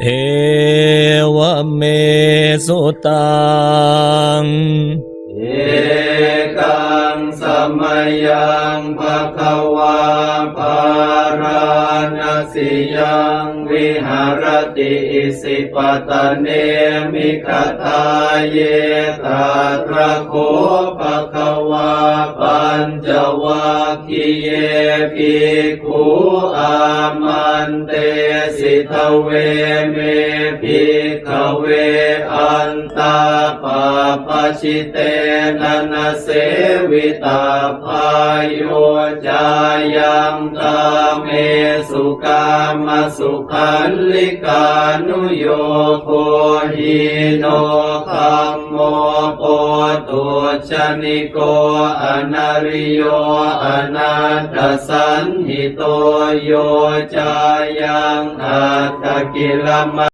เอวเมสุตัง เอกังสมยังภะคะวาปาราณสิยังวิหารติอิสิปตะเนมิคทาเยตาตระโคภะคะวาปัญจวัคคีเยภิกขุอามันเต สิทเวเมภิกขเวอันตาปาปชิเตนะนะเสวิตาพายโยจายังตาเมสุกามสุขันลิกานุโยโค หิโนคัมโมโปตุชนิโกอนาริโยอนาตสันหิโตโยจายังอัตตกิลมะ